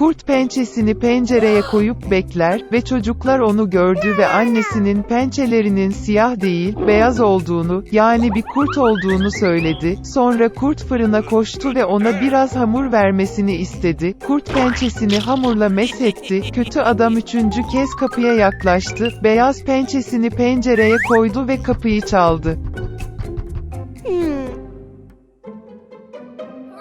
Kurt pençesini pencereye koyup bekler ve çocuklar onu gördü ve annesinin pençelerinin siyah değil, beyaz olduğunu, yani bir kurt olduğunu söyledi. Sonra kurt fırına koştu ve ona biraz hamur vermesini istedi. Kurt pençesini hamurla mesetti. Kötü adam üçüncü kez kapıya yaklaştı. Beyaz pençesini pencereye koydu ve kapıyı çaldı.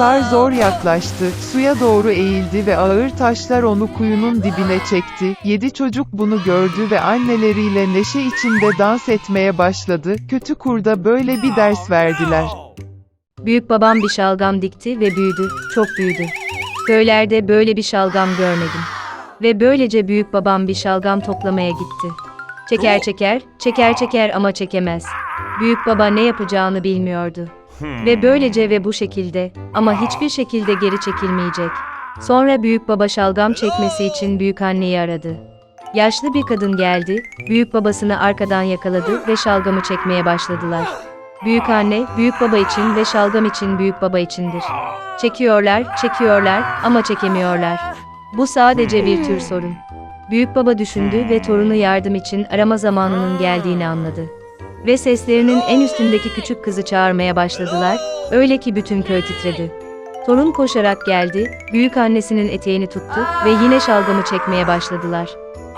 Zar zor yaklaştı, suya doğru eğildi ve ağır taşlar onu kuyunun dibine çekti. Yedi çocuk bunu gördü ve anneleriyle neşe içinde dans etmeye başladı. Kötü kurda böyle bir ders verdiler. Büyük babam bir şalgam dikti ve büyüdü, çok büyüdü. Köylerde böyle bir şalgam görmedim. Ve böylece büyük babam bir şalgam toplamaya gitti. Çeker çeker, çeker çeker ama çekemez. Büyük baba ne yapacağını bilmiyordu. Ve böylece ve bu şekilde ama hiçbir şekilde geri çekilmeyecek. Sonra büyük baba şalgam çekmesi için büyük anneyi aradı. Yaşlı bir kadın geldi, büyük babasını arkadan yakaladı ve şalgamı çekmeye başladılar. Büyük anne, büyük baba için ve şalgam için büyük baba içindir. Çekiyorlar, çekiyorlar ama çekemiyorlar. Bu sadece bir tür sorun. Büyük baba düşündü ve torunu yardım için arama zamanının geldiğini anladı. Ve seslerinin en üstündeki küçük kızı çağırmaya başladılar, öyle ki bütün köy titredi. Torun koşarak geldi, büyük annesinin eteğini tuttu ve yine şalgamı çekmeye başladılar.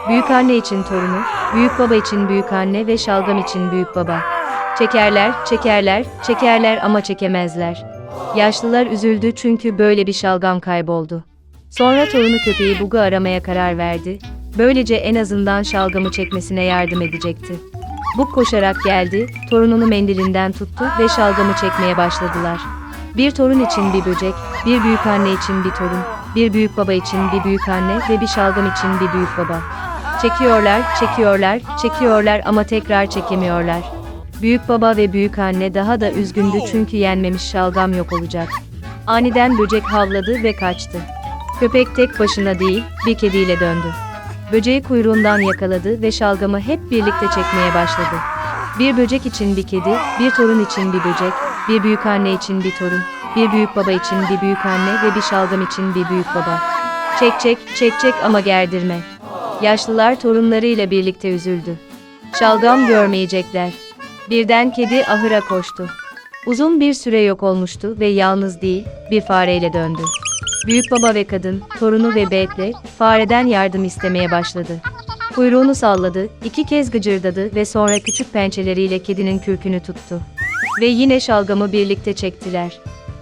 Büyük anne için torunu, büyük baba için büyük anne ve şalgam için büyük baba. Çekerler, çekerler, çekerler ama çekemezler. Yaşlılar üzüldü çünkü böyle bir şalgam kayboldu. Sonra torunu köpeği Bug'u aramaya karar verdi. Böylece en azından şalgamı çekmesine yardım edecekti. Bug koşarak geldi, torununu mendilinden tuttu ve şalgamı çekmeye başladılar. Bir torun için bir böcek, bir büyük anne için bir torun, bir büyük baba için bir büyük anne ve bir şalgam için bir büyük baba. Çekiyorlar, çekiyorlar, çekiyorlar ama tekrar çekemiyorlar. Büyük baba ve büyük anne daha da üzgündü çünkü yenmemiş şalgam yok olacak. Aniden böcek havladı ve kaçtı. Köpek tek başına değil, bir kediyle döndü. Böceği kuyruğundan yakaladı ve şalgamı hep birlikte çekmeye başladı. Bir böcek için bir kedi, bir torun için bir böcek, bir büyük anne için bir torun, bir büyük baba için bir büyük anne ve bir şalgam için bir büyük baba. Çek çek, çek çek ama gerdirme. Yaşlılar torunlarıyla birlikte üzüldü. Şalgam görmeyecekler. Birden kedi ahıra koştu. Uzun bir süre yok olmuştu ve yalnız değil, bir fareyle döndü. Büyük baba ve kadın, torunu ve Beth'le fareden yardım istemeye başladı. Kuyruğunu salladı, iki kez gıcırdadı ve sonra küçük pençeleriyle kedinin kürkünü tuttu. Ve yine şalgamı birlikte çektiler.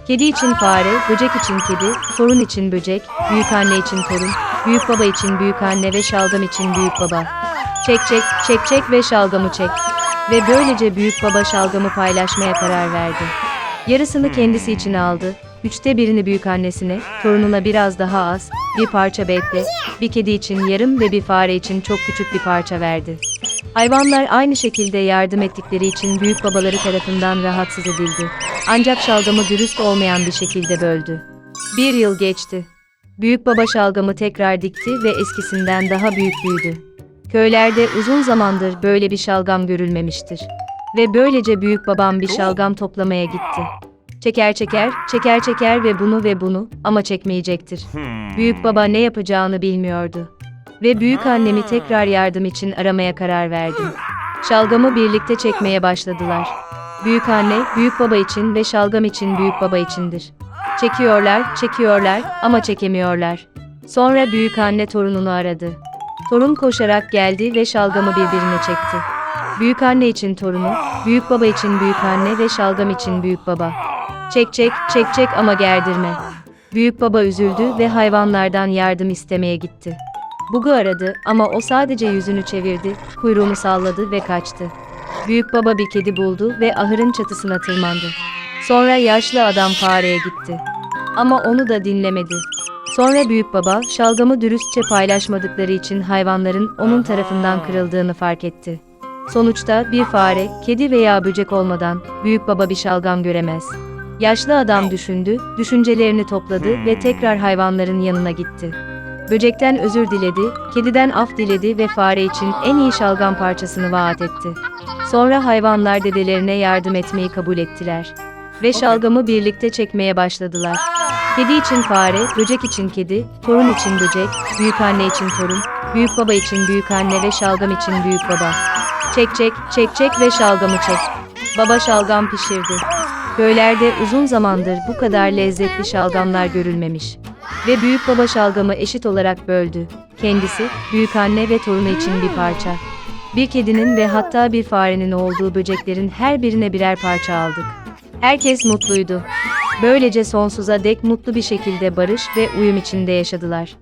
Kedi için fare, böcek için kedi, torun için böcek, büyük anne için torun, büyük baba için büyük anne ve şalgam için büyük baba. Çek çek, çek çek ve şalgamı çek. Ve böylece büyük baba şalgamı paylaşmaya karar verdi. Yarısını kendisi için aldı, üçte birini büyük annesine, torununa biraz daha az, bir parça bekle, bir kedi için yarım ve bir fare için çok küçük bir parça verdi. Hayvanlar aynı şekilde yardım ettikleri için büyük babaları tarafından rahatsız edildi. Ancak şalgamı dürüst olmayan bir şekilde böldü. Bir yıl geçti. Büyük baba şalgamı tekrar dikti ve eskisinden daha büyük büyüdü. Köylerde uzun zamandır böyle bir şalgam görülmemiştir. Ve böylece büyük babam bir şalgam toplamaya gitti. Çeker çeker, çeker çeker ve bunu ve bunu ama çekmeyecektir. Büyük baba ne yapacağını bilmiyordu. Ve büyük annemi tekrar yardım için aramaya karar verdi. Şalgamı birlikte çekmeye başladılar. Büyük anne, büyük baba için ve şalgam için büyük baba içindir. Çekiyorlar, çekiyorlar ama çekemiyorlar. Sonra büyük anne torununu aradı. Torun koşarak geldi ve şalgamı birbirine çekti. Büyük anne için torunu, büyük baba için büyük anne ve şalgam için büyük baba. Çek çek, çek çek ama gerdirme. Büyük baba üzüldü ve hayvanlardan yardım istemeye gitti. Bug'u aradı ama o sadece yüzünü çevirdi, kuyruğunu salladı ve kaçtı. Büyük baba bir kedi buldu ve ahırın çatısına tırmandı. Sonra yaşlı adam fareye gitti. Ama onu da dinlemedi. Sonra büyük baba şalgamı dürüstçe paylaşmadıkları için hayvanların onun tarafından kırıldığını fark etti. Sonuçta bir fare, kedi veya böcek olmadan büyük baba bir şalgam göremez. Yaşlı adam düşündü, düşüncelerini topladı ve tekrar hayvanların yanına gitti. Böcekten özür diledi, kediden af diledi ve fare için en iyi şalgam parçasını vaat etti. Sonra hayvanlar dedelerine yardım etmeyi kabul ettiler. Ve şalgamı birlikte çekmeye başladılar. Kedi için fare, böcek için kedi, torun için böcek, büyük anne için torun, büyük baba için büyük anne ve şalgam için büyük baba. Çek çek, çek çek ve şalgamı çek. Baba şalgam pişirdi. Köylerde uzun zamandır bu kadar lezzetli şalgamlar görülmemiş. Ve büyük baba şalgamı eşit olarak böldü. Kendisi, büyük anne ve torunu için bir parça. Bir kedinin ve hatta bir farenin olduğu böceklerin her birine birer parça aldık. Herkes mutluydu. Böylece sonsuza dek mutlu bir şekilde barış ve uyum içinde yaşadılar.